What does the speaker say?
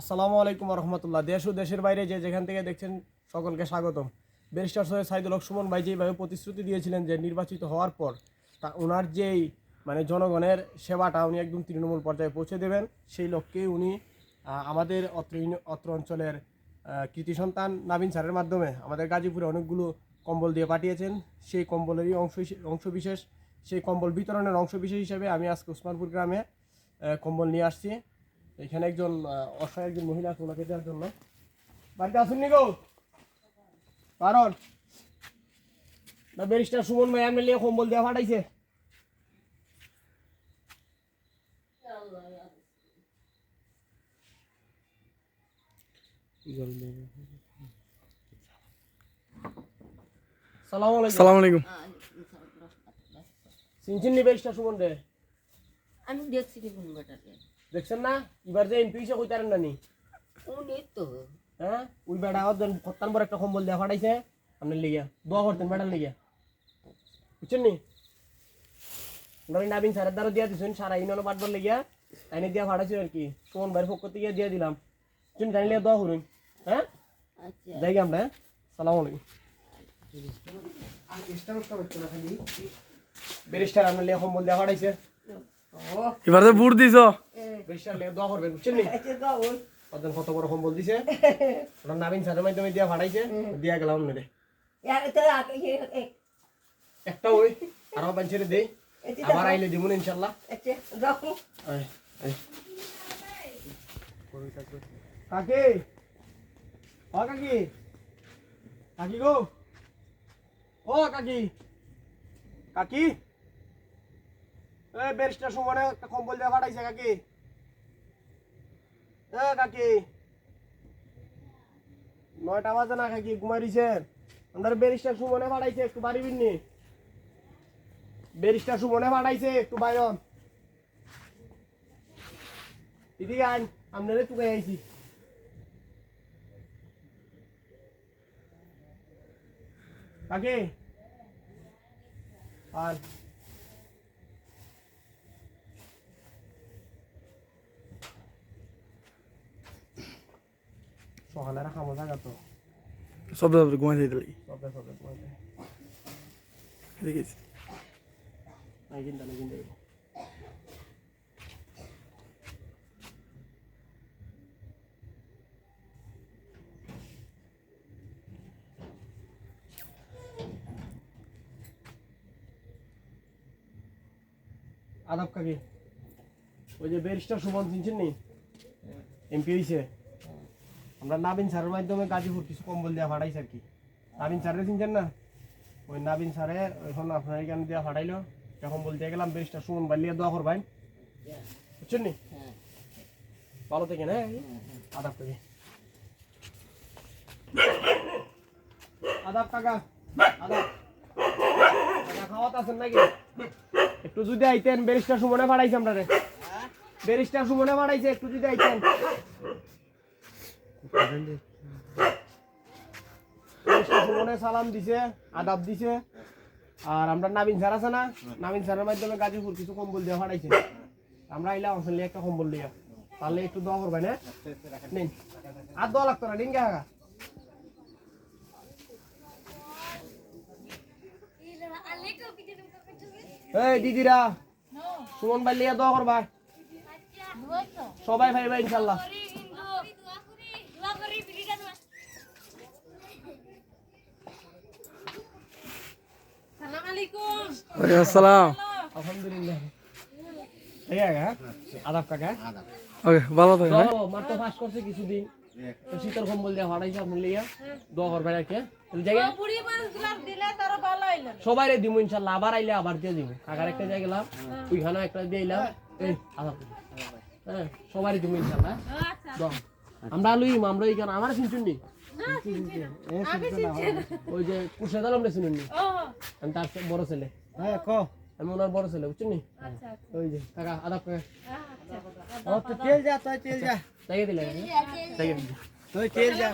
আসসালামু আলাইকুম রহমতুল্লাহ দেশ ও দেশের বাইরে যে যেখান থেকে দেখছেন সকলকে স্বাগতম। ব্যারিস্টার সৈয়দ সাইদুল সুমন ভাই যেভাবে প্রতিশ্রুতি দিয়েছিলেন যে নির্বাচিত হওয়ার পর, তা ওনার যেই মানে জনগণের সেবাটা উনি একদম তৃণমূল পর্যায়ে পৌঁছে দেবেন, সেই লক্ষ্যে উনি আমাদের অত্র অত্র অঞ্চলের কৃতি সন্তান নাবিন স্যারের মাধ্যমে আমাদের গাজীপুরে অনেকগুলো কম্বল দিয়ে পাঠিয়েছেন। সেই কম্বলেরই অংশ অংশবিশেষ সেই কম্বল বিতরণের অংশবিশেষ হিসেবে আমি আজকে উসমানপুর গ্রামে কম্বল নিয়ে আসছি। এখানে একজন অসহায় একজন মহিলা আছে ওনাকে দেওয়ার জন্য। বাড়িতে আসুননি গো? কারণ না ব্যারিস্টার সুমন ভাই আপনি লিয়ে কম্বল দেওয়া পাঠাইছে। সালাম আলাইকুম। চিনছেন নি ব্যারিস্টার সুমন রে? আমি দেখছি দেখুন বেটাকে দেখছেন না? এবার যে এমপি হিসেবে কইতারেন না নি? উনি তো। হ্যাঁ? ওই বেটা ওদের কত্তান বড় একটা কম্বল দেওয়া পাঠাইছে আপনার লিগিয়া দোয়া করতেন বেটার লিগিয়া বুঝছেন নি? ধরেন নাবিন স্যারের দ্বারা দিয়া দিছেন সারা ইউনিয়ন বাটবার লিগিয়া আইনে দিয়া পাঠাইছিল আর কি। সুমন ভাইয়ের পক্ষ থেকে দিয়ে দিলাম। তুমি জানিলে দোয়া করুন। হ্যাঁ? আচ্ছা। যাই গে আমরা। হ্যাঁ সালাম আলাইকুম। ব্যারিস্টার আপনার লিগে কম্বল দেওয়া পাঠাইছে। এবার তো বুট দিছ। ব্যারিস্টার লিগে দোয়া করবেন বুঝছেন নি? ওদের কত বড় কম্বল দিছে? ওনার নাবিন স্যারের মাধ্যমে দিয়া দিয়া গেলাম মেরে একটা ওই আরও বাঞ্চেরে দেই। আবার আইলে দিমুন ইনশাআল্লাহ আয়, আয়। কাকি। ও কাকি। কাকি গো। ও কাকি। কাকি। এ ব্যারিস্টার সুমনে একটা কম্বল দিয়ে পাঠাইছে কাকি। এ, কাকি। নয়টা বাজে না কাকি ঘুমাই দিছে আপনার ব্যারিস্টার সুমনে পাঠাইছে একটু বাড়ি বিননি ব্যারিস্টার সুমনে পাঠাইছে একটু বাইরন। এদিকে আন আপনারে তুকে আইছি। কাকে। আর সকালে রাখা মজা তো। সব দাদা ঘুমাই যাই দিলি সবে সবে তোমাকে দেখিস নাই কিনতে নাই কিনতে আদাব কাকে ওই যে ব্যারিস্টার সুমন চিনছেন নি? এমপি হয়েছে আমরা নাবিন স্যারের মাধ্যমে গাজীপুর কিছু কম্বল দেওয়া ফাটাইছে আর কি। নাবিন স্যারের চিনছেন না? ওই নাবিন স্যারে এখন আপনার এখানে দেওয়া ফাটাইলো। যখন বলতে গেলাম, ব্যারিস্টার সুমন বালিয়া দোয়া করবেন। বুঝছেন নি? ভালো থেকে না আদাব থেকে আদাব কাকা, আদাব। খাওয়াতে আছেন নাকি? একটু যদি আইতেন, ব্যারিস্টার সুমনে পাঠাইছে আমরা রে। ব্যারিস্টার সুমনে পাঠাইছে একটু যদি আইতেন। সালাম দিছে, আদাব দিছে। আর আমরা নাবিন স্যার আছে না, নাবিন স্যারের মাধ্যমে গাজীপুর কিছু কম্বল দিয়ে আমরা আসলে একটা কম্বল তাহলে একটু দোয়া করবেন হ্যাঁ? নিন। আর দোয়া লাগতো না নিন গে এই, দিদিরা। সুমন ভাই লিয়া দোয়া করবা। সবাই ভাই ভাই ইনশাল্লাহ। আলাইকুম আসসালাম। আলহামদুলিল্লাহ। হ্যাঁ? আদাব কাকা। ওকে ভালো থাকেন হ্যাঁ? তো করছে কিছুদিন। তো শীতল কম্বল দিয়ে হারাইছে আপনি লিয়া দোয়া করবেন আর কি জায়গা বুড়ি মানুষগুলো দিলে তারা ভালো হইল। সবাই দিমু ইনশাল্লাহ আবার আইলে আবার দিয়ে দিব কাকার একটা জায়গা গেলাম ওইখানে একটা দিয়ে এলাম হ্যাঁ সবাই দিমু ইনশাল্লাহ। আচ্ছা। আমরা লইম আমরা এইখানে আমার শুনছুন নি? ওই যে কুরশেদ আলম রে শুনুন নি? আমি তার বড় ছেলে। হ্যাঁ ক? আমি ওনার বড় ছেলে বুঝছেন নি? আচ্ছা ওই যে কাকা আদাব কাকা। আচ্ছা ও তুই তেল যা তুই তেল যা। তাই দিলে। তাই দিলে তুই তেল যা।